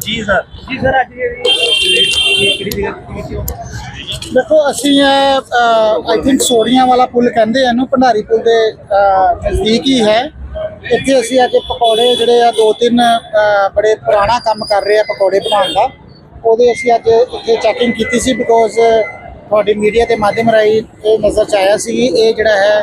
ਜੀ ਸਰ। ਜੀ ਸਰ ਅੱਜ ਜਿਹੜੀ ਕਿਹੜੀ ਜਗ੍ਹਾ ਤੇ ਹੋ ਦੇਖੋ ਅਸੀਂ ਆਈ ਥਿੰਕ ਸੋੜੀਆਂ ਵਾਲਾ ਪੁਲ ਕਹਿੰਦੇ ਆ ਇਹਨੂੰ ਭੰਡਾਰੀ ਪੁਲ ਦੇ ਨਜ਼ਦੀਕ ਹੀ ਹੈ। ਇੱਥੇ ਅਸੀਂ ਅੱਜ ਪਕੌੜੇ ਜਿਹੜੇ ਆ ਦੋ ਤਿੰਨ ਬੜੇ ਪੁਰਾਣਾ ਕੰਮ ਕਰ ਰਹੇ ਆ ਪਕੌੜੇ ਬਣਾਉਣ ਦਾ। ਉਹਦੇ ਅਸੀਂ ਅੱਜ ਇੱਥੇ ਚੈਕਿੰਗ ਕੀਤੀ ਸੀ ਬਿਕੋਜ਼ ਤੁਹਾਡੀ ਮੀਡੀਆ ਦੇ ਮਾਧਿਅਮ ਰਾਹੀਂ ਇਹ ਨਜ਼ਰ ਚ ਆਇਆ ਸੀ ਇਹ ਜਿਹੜਾ ਹੈ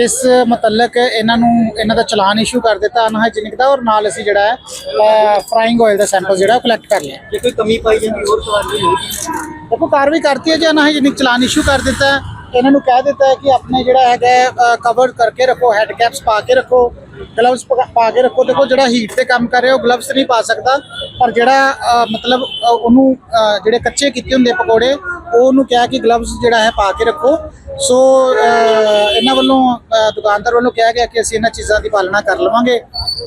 ਇਸ ਮੁਤਲਕ ਇਹਨਾਂ ਨੂੰ ਇਹਨਾਂ ਦਾ ਚਲਾਨ ਇਸ਼ੂ ਕਰ ਦਿੱਤਾ ਅਨਹਾਈਜੀਨਿਕ ਦਾ ਔਰ ਨਾਲ ਅਸੀਂ ਜਿਹੜਾ ਹੈ ਫਰਾਈਂਗ ਆਇਲ ਦਾ ਸੈਂਪਲ ਜਿਹੜਾ ਕਲੈਕਟ ਕਰ ਲਿਆ। ਜੇ ਕੋਈ ਕਮੀ ਪਾਈ ਜਾਂਦੀ ਹੋਰ ਸਵਾਲ ਨਹੀਂ ਦੇਖੋ ਕਾਰਵਾਈ ਕਰਤੀ ਹੈ ਜੀ ਅਨਹਾਈਜੀਨਿਕ ਚਲਾਨ ਇਸ਼ੂ ਕਰ ਦਿੱਤਾ ਇਹਨਾਂ ਨੂੰ ਕਹਿ ਦਿੱਤਾ ਹੈ ਕਿ ਆਪਣੇ ਜਿਹੜਾ ਹੈਗਾ ਕਵਰ ਕਰਕੇ ਰੱਖੋ ਹੈਡ ਕੈਪਸ ਪਾ ਕੇ ਰੱਖੋ ਗਲਵਸ ਪਾ ਕੇ ਰੱਖੋ। ਦੇਖੋ ਜਿਹੜਾ ਹੀਟ ਤੇ ਕੰਮ ਕਰ ਰਿਹਾ ਉਹ ਗਲਵਸ ਨਹੀਂ ਪਾ ਸਕਦਾ ਪਰ ਜਿਹੜਾ ਮਤਲਬ ਉਹਨੂੰ ਜਿਹੜੇ ਕੱਚੇ ਕੀਤੇ ਹੁੰਦੇ ਪਕੌੜੇ ਉਹ ਉਹਨੂੰ ਕਿਹਾ ਕਿ ਗਲਵਸ ਜਿਹੜਾ ਹੈ ਪਾ ਕੇ ਰੱਖੋ। ਸੋ ਇਹਨਾਂ ਵੱਲੋਂ ਦੁਕਾਨਦਾਰ ਵੱਲੋਂ ਕਿਹਾ ਗਿਆ ਕਿ ਅਸੀਂ ਇਹਨਾਂ ਚੀਜ਼ਾਂ ਦੀ ਪਾਲਣਾ ਕਰ ਲਵਾਂਗੇ।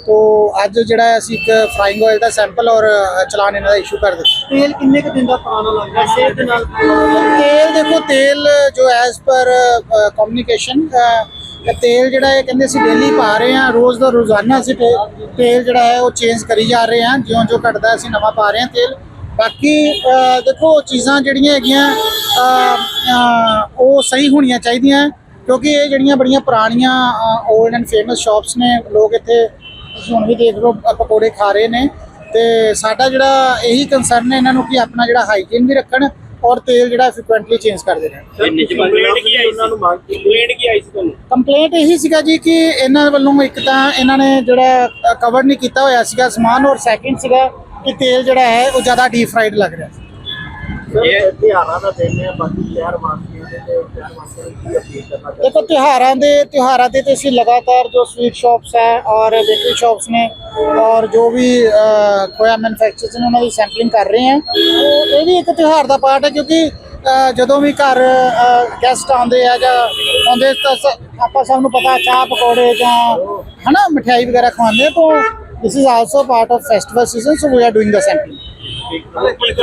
ਤੋ ਅੱਜ ਜਿਹੜਾ ਅਸੀਂ ਇੱਕ ਫਰਾਈਂਗ ਆਇਲ ਦਾ ਸੈਂਪਲ ਔਰ ਚਲਾਨ ਇਹਨਾਂ ਦਾ ਇਸ਼ੂ ਕਰ ਦਿੱਤਾ। ਤੇਲ ਕਿੰਨੇ ਕੁ ਦਿਨ ਦਾ ਪੁਰਾਣਾ ਲੱਗਦਾ ਸਿਹਤ ਦੇ ਨਾਲ ਤੇਲ ਦੇਖੋ ਤੇਲ ਜੋ ਐਸ ਪਰ ਕਮਿਊਨੀਕੇਸ਼ਨ ਤੇਲ ਜਿਹੜਾ ਹੈ ਕਹਿੰਦੇ ਅਸੀਂ ਡੇਲੀ ਪਾ ਰਹੇ ਹਾਂ। ਰੋਜ਼ ਦਾ ਰੋਜ਼ਾਨਾ ਅਸੀਂ ਤੇਲ ਜਿਹੜਾ ਹੈ ਉਹ ਚੇਂਜ ਕਰੀ ਜਾ ਰਹੇ ਹਾਂ। ਜਿਉਂ ਜਿਉਂ ਘਟਦਾ ਅਸੀਂ ਨਵਾਂ ਪਾ ਰਹੇ ਹਾਂ ਤੇਲ। ਬਾਕੀ ਦੇਖੋ ਚੀਜ਼ਾਂ ਜਿਹੜੀਆਂ ਹੈਗੀਆਂ ਉਹ ਸਹੀ ਹੋਣੀਆਂ ਚਾਹੀਦੀਆਂ। ਕਿਉਂਕਿ ਇਹ ਜਿਹੜੀਆਂ ਬੜੀਆਂ ਪੁਰਾਣੀਆਂ 올ਡ ਐਂਡ ਫੇਮਸ ਸ਼ਾਪਸ ਨੇ ਲੋਕ ਇੱਥੇ ਤੁਸੀਂ ਹੁਣ ਵੀ ਦੇਖ ਲਓ ਪਕੌੜੇ ਖਾ ਰਹੇ ਨੇ। ਤੇ ਸਾਡਾ ਜਿਹੜਾ ਇਹੀ ਕੰਸਰਨ ਹੈ ਇਹਨਾਂ ਨੂੰ ਕਿ ਆਪਣਾ ਜਿਹੜਾ ਹਾਈਜੀਨ ਵੀ ਰੱਖਣ ਔਰ ਤੇਲ ਜਿਹੜਾ ਫ੍ਰੀਕੁਐਂਟਲੀ ਚੇਂਜ ਕਰਦੇ ਰਹਿਣ। ਕੰਪਲੇਂਟ ਕੀ ਆਈ ਉਹਨਾਂ ਨੂੰ ਮੰਗ ਕੰਪਲੇਂਟ ਕੀ ਆਈ ਸੀ ਤੁਹਾਨੂੰ? ਕੰਪਲੇਂਟ ਇਹੀ ਸੀਗਾ ਜੀ ਕਿ ਇਹਨਾਂ ਵੱਲੋਂ ਇੱਕ ਤਾਂ ਇਹਨਾਂ ਨੇ ਜਿਹੜਾ ਕਵਰ ਨਹੀਂ ਕੀਤਾ ਹੋਇਆ ਸੀਗਾ ਸਮਾਨ ਔਰ ਸੈਕਿੰਡ ਸੀਗਾ ਕਿ ਤੇਲ ਜਿਹੜਾ ਹੈ ਉਹ ਜ਼ਿਆਦਾ ਡੀਪ ਫਰਾਈਡ ਲੱਗ ਰਿਹਾ ਸੀ। ਇਹ ਤਿਹਾਰਾਂ ਦਾ ਦਿਨ ਹੈ ਬਾਕੀ ਸ਼ਹਿਰ ਵਾਸੀਆਂ ਦੇ ਤੇ ਸ਼ਹਿਰ ਵਾਸੀਆਂ ਨੂੰ ਕੀ ਅਪੀਲ ਕਰਨਾ ਚਾਹੁੰਦੇ ਦੇਖੋ ਤਿਉਹਾਰਾਂ ਦੇ ਤਿਉਹਾਰਾਂ ਤੇ ਤੇ ਅਸੀਂ ਲਗਾਤਾਰ ਜੋ ਸਵੀਟ ਸ਼ਾਪਸ ਹੈ ਔਰ ਬੇਕਰੀ ਸ਼ਾਪਸ ਨੇ ਔਰ ਜੋ ਵੀ ਖੋਇਆ ਮੈਨੂਫੈਕਚਰਰਸ ਨੇ ਉਹਨਾਂ ਦੀ ਸੈਂਪਲਿੰਗ ਕਰ ਰਹੇ ਹਾਂ। ਇਹ ਵੀ ਇੱਕ ਤਿਉਹਾਰ ਦਾ ਪਾਰਟ ਹੈ ਕਿਉਂਕਿ ਜਦੋਂ ਵੀ ਘਰ ਗੈਸਟ ਆਉਂਦੇ ਆ ਜਾਂ ਆਉਂਦੇ ਤਾਂ ਆਪਾਂ ਸਭ ਨੂੰ ਪਤਾ ਚਾਹ ਪਕੌੜੇ ਜਾਂ ਹਨਾ ਮਠਿਆਈ ਵਗੈਰਾ ਖਵਾਉਂਦੇ ਆ ਤਾਂ also part of festival season so we are doing the sampling Ki